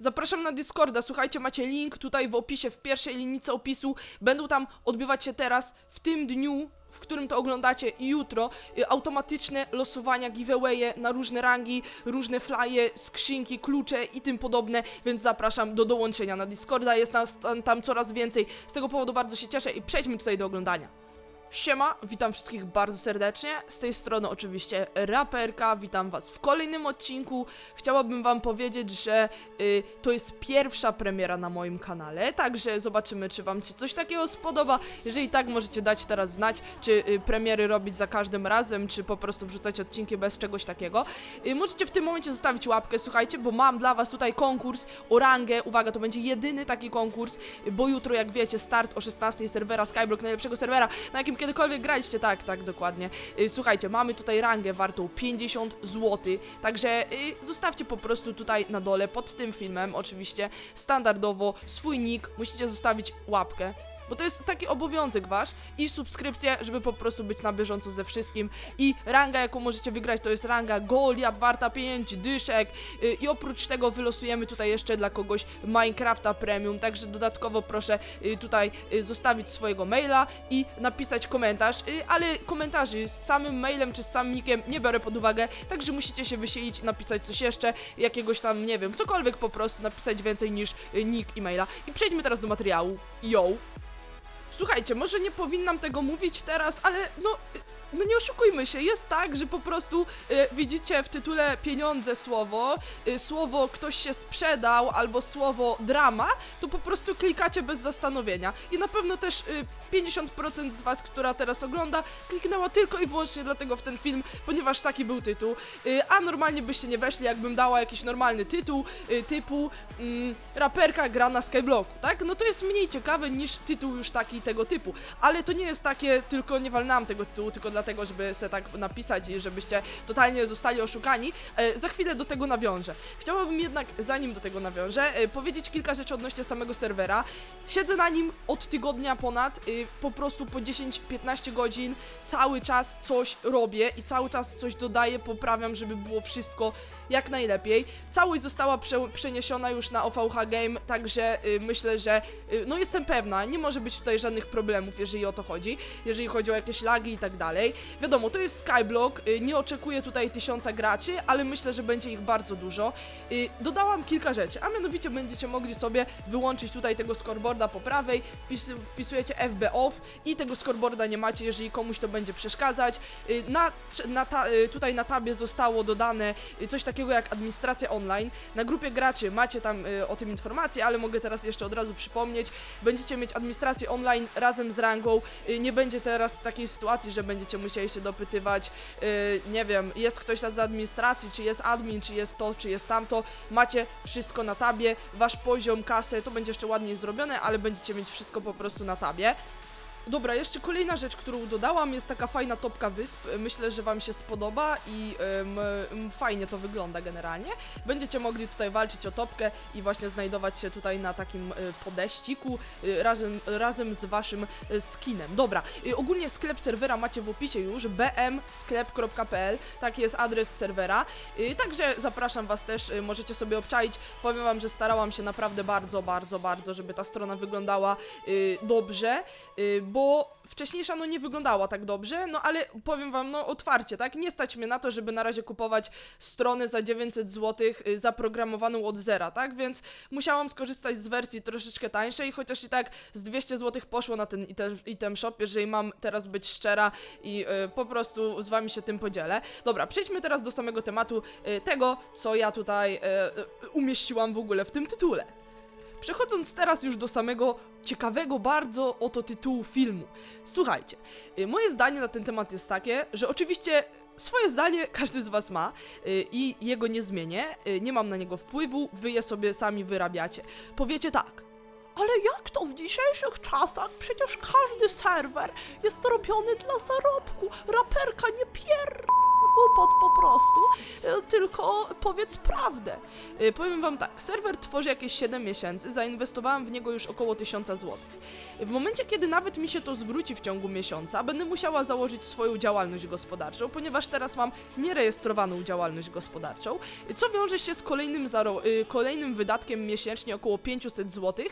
Zapraszam na Discorda, słuchajcie, macie link tutaj w opisie, w pierwszej linijce opisu. Będą tam odbywać się teraz, w tym dniu, w którym to oglądacie i jutro, y, automatyczne losowania, giveawaye na różne rangi, różne flye, skrzynki, klucze i tym podobne, więc zapraszam do dołączenia na Discorda, jest nas tam, tam coraz więcej. Z tego powodu bardzo się cieszę i przejdźmy tutaj do oglądania. Siema, witam wszystkich bardzo serdecznie. Z tej strony oczywiście raperka, witam was w kolejnym odcinku. Chciałabym wam powiedzieć, że y, to jest pierwsza premiera na moim kanale, także zobaczymy, czy wam się coś takiego spodoba. Jeżeli tak, możecie dać teraz znać, czy y, premiery robić za każdym razem, czy po prostu wrzucać odcinki bez czegoś takiego. Y, możecie w tym momencie zostawić łapkę, słuchajcie, bo mam dla was tutaj konkurs o rangę. Uwaga, to będzie jedyny taki konkurs, bo jutro, jak wiecie, start o 16 serwera Skyblock, najlepszego serwera, na jakim kiedykolwiek graliście, tak, tak, dokładnie. Y, Słuchajcie, mamy tutaj rangę wartą 50 zł, także y, zostawcie po prostu tutaj na dole pod tym filmem, oczywiście, standardowo swój nick, musicie zostawić łapkę. Bo to jest taki obowiązek wasz i subskrypcję, żeby po prostu być na bieżąco ze wszystkim. I ranga, jaką możecie wygrać, to jest ranga Goliat, warta 5 dyszek. Y, I oprócz tego wylosujemy tutaj jeszcze dla kogoś Minecrafta Premium. Także dodatkowo proszę y, tutaj y, zostawić swojego maila i napisać komentarz. Ale komentarzy z samym mailem czy z samym nickiem nie biorę pod uwagę. Także musicie się wysilić, napisać coś jeszcze, jakiegoś tam, nie wiem, cokolwiek po prostu, napisać więcej niż nick i maila. I przejdźmy teraz do materiału. Yo! Słuchajcie, może nie powinnam tego mówić teraz, ale no, no nie oszukujmy się, jest tak, że po prostu y, widzicie w tytule pieniądze słowo, y, słowo ktoś się sprzedał albo słowo drama, to po prostu klikacie bez zastanowienia. I na pewno też y, 50% z was, która teraz ogląda, kliknęła tylko i wyłącznie dlatego w ten film, ponieważ taki był tytuł. Y, a normalnie byście nie weszli, jakbym dała jakiś normalny tytuł, y, typu mm, raperka gra na Skyblocku, tak? No to jest mniej ciekawe niż tytuł już taki tego typu. Ale to nie jest takie, tylko nie walnęłam tego tytułu, tylko dlatego, żeby se tak napisać i żebyście totalnie zostali oszukani. E, za chwilę do tego nawiążę. Chciałabym jednak, zanim do tego nawiążę, e, powiedzieć kilka rzeczy odnośnie samego serwera. Siedzę na nim od tygodnia ponad, y, po prostu po 10-15 godzin, cały czas coś robię i cały czas coś dodaję, poprawiam, żeby było wszystko jak najlepiej. Całość została prze przeniesiona już na OVH Game, także y, myślę, że y, no jestem pewna, nie może być tutaj żadnych problemów, jeżeli o to chodzi, jeżeli chodzi o jakieś lagi i tak dalej. Wiadomo, to jest Skyblock, y, nie oczekuję tutaj tysiąca graczy, ale myślę, że będzie ich bardzo dużo. Y, dodałam kilka rzeczy, a mianowicie będziecie mogli sobie wyłączyć tutaj tego scoreboarda po prawej, wpis wpisujecie FB off i tego scoreboarda nie macie, jeżeli komuś to będzie przeszkadzać. Y, Na, na ta, y, tutaj na tabie zostało dodane y, coś takiego jak administracja online. Na grupie graczy macie tam o tym informacje, ale mogę teraz jeszcze od razu przypomnieć. Będziecie mieć administrację online razem z rangą. Nie będzie teraz takiej sytuacji, że będziecie musieli się dopytywać, nie wiem, jest ktoś z administracji, czy jest admin, czy jest to, czy jest tamto. Macie wszystko na tabie, wasz poziom, kasę, to będzie jeszcze ładniej zrobione, ale będziecie mieć wszystko po prostu na tabie. Dobra, jeszcze kolejna rzecz, którą dodałam, jest taka fajna topka wysp. Myślę, że Wam się spodoba i fajnie to wygląda generalnie. Będziecie mogli tutaj walczyć o topkę i właśnie znajdować się tutaj na takim e, podeściku e, razem, razem z Waszym e, skinem. Dobra, ogólnie sklep serwera macie w opisie już bmsklep.pl, taki jest adres serwera. Także zapraszam Was też, możecie sobie obczaić. Powiem Wam, że starałam się naprawdę bardzo, bardzo, bardzo, żeby ta strona wyglądała dobrze, e, bo wcześniejsza no nie wyglądała tak dobrze, no ale powiem wam no otwarcie, tak? Nie stać mnie na to, żeby na razie kupować stronę za 900 zł y, zaprogramowaną od zera, tak? Więc musiałam skorzystać z wersji troszeczkę tańszej, chociaż i tak z 200 zł poszło na ten item, item shop, jeżeli mam teraz być szczera i y, po prostu z wami się tym podzielę. Dobra, przejdźmy teraz do samego tematu y, tego, co ja tutaj umieściłam w ogóle w tym tytule. Przechodząc teraz już do samego ciekawego bardzo oto tytułu filmu. Słuchajcie, y, moje zdanie na ten temat jest takie, że oczywiście swoje zdanie każdy z was ma y, i jego nie zmienię, y, nie mam na niego wpływu, wy je sobie sami wyrabiacie. Powiecie tak. Ale jak to w dzisiejszych czasach? Przecież każdy serwer jest robiony dla zarobku. Raperka nie pier... głupot po prostu, y, tylko powiedz prawdę. Y, Powiem wam tak, serwer tworzy jakieś 7 miesięcy, zainwestowałam w niego już około 1000 zł. W momencie, kiedy nawet mi się to zwróci w ciągu miesiąca, będę musiała założyć swoją działalność gospodarczą, ponieważ teraz mam nierejestrowaną działalność gospodarczą, co wiąże się z kolejnym, y, kolejnym wydatkiem miesięcznie około 500 zł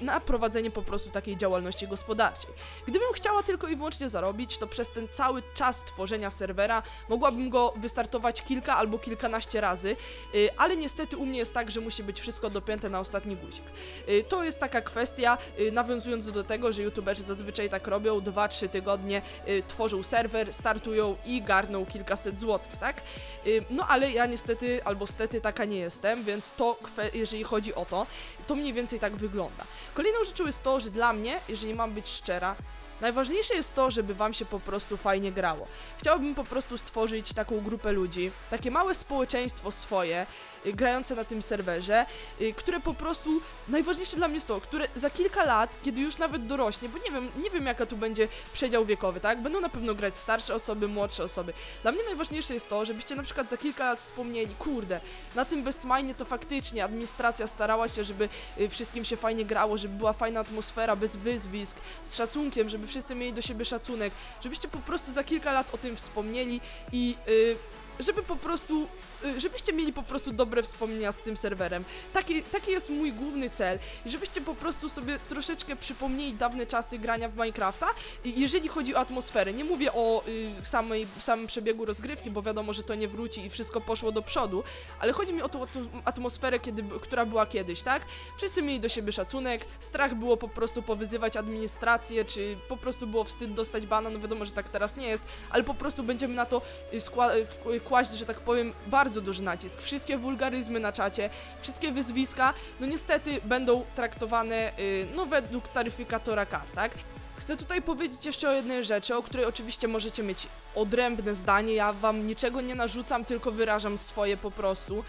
na prowadzenie po prostu takiej działalności gospodarczej. Gdybym chciała tylko i wyłącznie zarobić, to przez ten cały czas tworzenia serwera mogłabym go wystartować kilka albo kilkanaście razy, y, ale niestety u mnie jest tak, że musi być wszystko dopięte na ostatni guzik. Y, To jest taka kwestia, y, nawiązując do tego, że youtuberzy zazwyczaj tak robią, 2-3 tygodnie tworzą serwer, startują i garną kilkaset złotych, tak? No ale ja niestety, albo stety taka nie jestem, więc to, jeżeli chodzi o to, to mniej więcej tak wygląda. Kolejną rzeczą jest to, że dla mnie, jeżeli mam być szczera, Najważniejsze jest to, żeby wam się po prostu fajnie grało. Chciałabym po prostu stworzyć taką grupę ludzi, takie małe społeczeństwo swoje, grające na tym serwerze, y, które po prostu, najważniejsze dla mnie jest to, które za kilka lat, kiedy już nawet dorośnie, bo nie wiem, nie wiem jaka tu będzie przedział wiekowy, tak? Będą na pewno grać starsze osoby, młodsze osoby. Dla mnie najważniejsze jest to, żebyście na przykład za kilka lat wspomnieli, kurde, na tym Bestmine to faktycznie administracja starała się, żeby y, wszystkim się fajnie grało, żeby była fajna atmosfera, bez wyzwisk, z szacunkiem, żeby wszyscy mieli do siebie szacunek, żebyście po prostu za kilka lat o tym wspomnieli i y, żeby po prostu, y, żebyście mieli po prostu dobre wspomnienia z tym serwerem. Taki, taki jest mój główny cel i żebyście po prostu sobie troszeczkę przypomnieli dawne czasy grania w Minecrafta, jeżeli chodzi o atmosferę. Nie mówię o y, samej, samym przebiegu rozgrywki, bo wiadomo, że to nie wróci i wszystko poszło do przodu, ale chodzi mi o tą atmosferę, kiedy, która była kiedyś, tak? Wszyscy mieli do siebie szacunek, strach było po prostu powyzywać administrację, czy po prostu było wstyd dostać bana, no wiadomo, że tak teraz nie jest, ale po prostu będziemy na to y, skła- w- kłaść, że tak powiem, bardzo duży nacisk. Wszystkie wulgaryzmy na czacie, wszystkie wyzwiska, no niestety będą traktowane, y, no według taryfikatora kar, tak? Chcę tutaj powiedzieć jeszcze o jednej rzeczy, o której oczywiście możecie mieć odrębne zdanie. Ja wam niczego nie narzucam, tylko wyrażam swoje po prostu.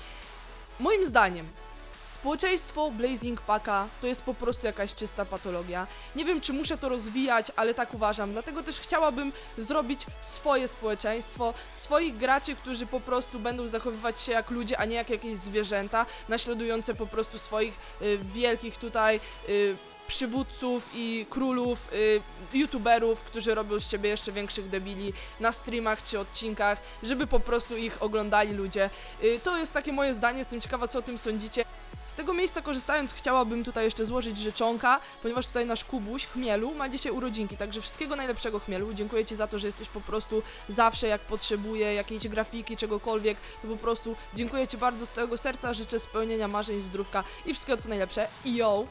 Moim zdaniem, społeczeństwo Blazing Packa to jest po prostu jakaś czysta patologia. Nie wiem, czy muszę to rozwijać, ale tak uważam. Dlatego też chciałabym zrobić swoje społeczeństwo, swoich graczy, którzy po prostu będą zachowywać się jak ludzie, a nie jak jakieś zwierzęta, naśladujące po prostu swoich y, wielkich tutaj. Y, przywódców i królów, y, youtuberów, którzy robią z siebie jeszcze większych debili na streamach czy odcinkach, żeby po prostu ich oglądali ludzie. Y, to jest takie moje zdanie, jestem ciekawa co o tym sądzicie. Z tego miejsca korzystając chciałabym tutaj jeszcze złożyć życzonka, ponieważ tutaj nasz Kubuś, Chmielu, ma dzisiaj urodzinki, także wszystkiego najlepszego Chmielu. Dziękuję Ci za to, że jesteś po prostu zawsze jak potrzebuję jakiejś grafiki, czegokolwiek, to po prostu dziękuję Ci bardzo z całego serca, życzę spełnienia marzeń, zdrówka i wszystkiego co najlepsze. I yo!